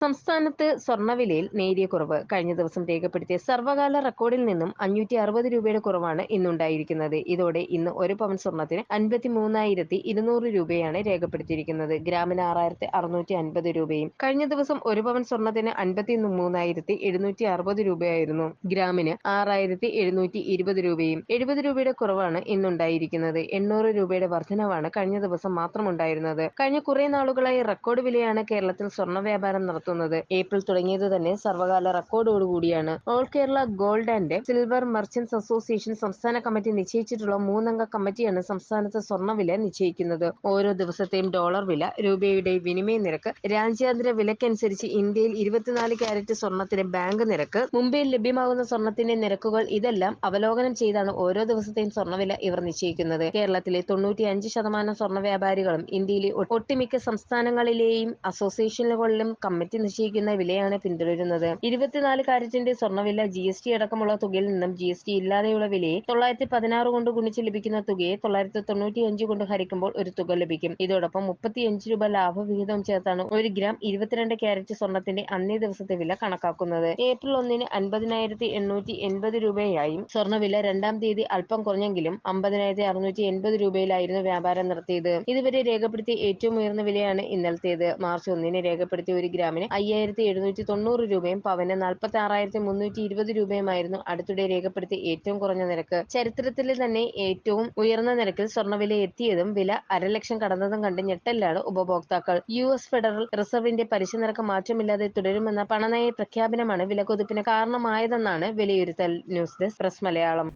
സംസ്ഥാനത്ത് സ്വർണവിലയിൽ നേരിയ കുറവ്. കഴിഞ്ഞ ദിവസം രേഖപ്പെടുത്തിയ സർവകാല റെക്കോർഡിൽ നിന്നും അഞ്ഞൂറ്റി അറുപത് രൂപയുടെ കുറവാണ് ഇന്നുണ്ടായിരിക്കുന്നത്. ഇതോടെ ഇന്ന് ഒരു പവൻ സ്വർണത്തിന് അൻപത്തി ഇരുന്നൂറ് രൂപയാണ് രേഖപ്പെടുത്തിയിരിക്കുന്നത്. ഗ്രാമിന് ആറായിരത്തി അറുന്നൂറ്റി അൻപത് രൂപയും കഴിഞ്ഞ ദിവസം ഒരു പവൻ സ്വർണത്തിന് അൻപത്തി മൂന്നായിരത്തി എഴുന്നൂറ്റി അറുപത് രൂപയായിരുന്നു. ഗ്രാമിന് ആറായിരത്തി എഴുന്നൂറ്റി ഇരുപത് രൂപയും എഴുപത് രൂപയുടെ കുറവാണ് ഇന്നുണ്ടായിരിക്കുന്നത്. എണ്ണൂറ് രൂപയുടെ വർധനവാണ് കഴിഞ്ഞ ദിവസം മാത്രം ഉണ്ടായിരുന്നത്. കഴിഞ്ഞ കുറെ നാളുകളായി റെക്കോർഡ് വിലയാണ് കേരളത്തിൽ സ്വർണ വ്യാപാരം നടത്തുന്നത്. ഏപ്രിൽ തുടങ്ങിയത് തന്നെ സർവകാല റെക്കോർഡോടുകൂടിയാണ് all Kerala gold and silver merchants association സംസ്ഥാന കമ്മിറ്റി നിശ്ചയിച്ചിട്ടുള്ള മൂന്നംഗ കമ്മിറ്റിയാണ് സംസ്ഥാനത്ത് സ്വർണവില നിശ്ചയിക്കുന്നത്. ഓരോ ദിവസത്തെയും ഡോളർ വില രൂപയുടെ വിനിമയ നിരക്ക് രാജ്യാന്തര വിലക്കനുസരിച്ച് ഇന്ത്യയിൽ ഇരുപത്തിനാല് ക്യാരറ്റ് സ്വർണത്തിന് ബാങ്ക് നിരക്ക് മുംബൈയിൽ ലഭ്യമാകുന്ന സ്വർണത്തിന്റെ നിരക്കുകൾ ഇതെല്ലാം അവലോകനം ചെയ്താണ് ഓരോ ദിവസത്തെയും സ്വർണവില ഇവർ നിശ്ചയിക്കുന്നത്. കേരളത്തിലെ തൊണ്ണൂറ്റി അഞ്ച് ശതമാനം സ്വർണ വ്യാപാരികളും ഇന്ത്യയിലെ ഒട്ടുമിക്ക സംസ്ഥാനങ്ങളിലെയും അസോസിയേഷനുകളിലും കമ്മിറ്റി നിശ്ചയിക്കുന്ന വിലയാണ് പിന്തുടരുന്നത്. ഇരുപത്തിനാല് കാരറ്റിന്റെ സ്വർണവില ജി എസ് ടി അടക്കമുള്ള തുകയിൽ നിന്നും ജി എസ് ടി ഇല്ലാതെയുള്ള വിലയെ തൊള്ളായിരത്തി പതിനാറ് കൊണ്ട് ഗുണിച്ച് ലഭിക്കുന്ന തുകയെ തൊള്ളായിരത്തി തൊണ്ണൂറ്റി അഞ്ച് കൊണ്ട് ഹരിക്കുമ്പോൾ ഒരു തുക ലഭിക്കും. ഇതോടൊപ്പം മുപ്പത്തിയഞ്ച് രൂപ ലാഭവിഹിതം ചേർത്താണ് ഒരു ഗ്രാം ഇരുപത്തിരണ്ട് ക്യാരറ്റ് സ്വർണത്തിന്റെ അന്നേ ദിവസത്തെ വില കണക്കാക്കുന്നത്. ഏപ്രിൽ ഒന്നിന് അൻപതിനായിരത്തി എണ്ണൂറ്റി എൺപത് രൂപയായും സ്വർണവില രണ്ടാം തീയതി അല്പം കുറഞ്ഞെങ്കിലും അമ്പതിനായിരത്തി അറുന്നൂറ്റി എൺപത് രൂപയിലായിരുന്നു വ്യാപാരം നടത്തിയത്. ഇതുവരെ രേഖപ്പെടുത്തിയ ഏറ്റവും ഉയർന്ന വിലയാണ് ഇന്നലത്തേത്. മാർച്ച് ഒന്നിന് രേഖപ്പെടുത്തിയ ഒരു ഗ്രാമിന് അയ്യായിരത്തി എഴുന്നൂറ്റി തൊണ്ണൂറ് രൂപയും പവന് നാൽപ്പത്തി ആറായിരത്തി മുന്നൂറ്റി ഇരുപത് രൂപയുമായിരുന്നു അടുത്തിടെ രേഖപ്പെടുത്തിയ ഏറ്റവും കുറഞ്ഞ നിരക്ക്. ചരിത്രത്തിലെ തന്നെ ഏറ്റവും ഉയർന്ന നിരക്കിൽ സ്വർണവില എത്തിയതും വില അരലക്ഷം കടന്നതും കണ്ട് ഞെട്ടലിലാണ് ഉപഭോക്താക്കൾ. യു എസ് ഫെഡറൽ റിസർവിന്റെ പലിശ നിരക്ക് മാറ്റമില്ലാതെ തുടരുമെന്ന പണനയ പ്രഖ്യാപനമാണ് വിലക്കൊതുപ്പിന് കാരണമായതെന്നാണ് വിലയിരുത്തൽ ന്യൂസ് ഡെസ്ക് പ്രസ് മലയാളം.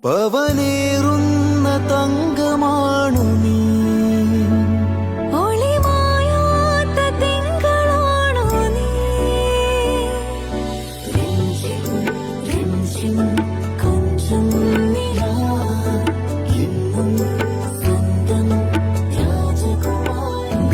തങ്കമാണു നീ. രാജകുമാരി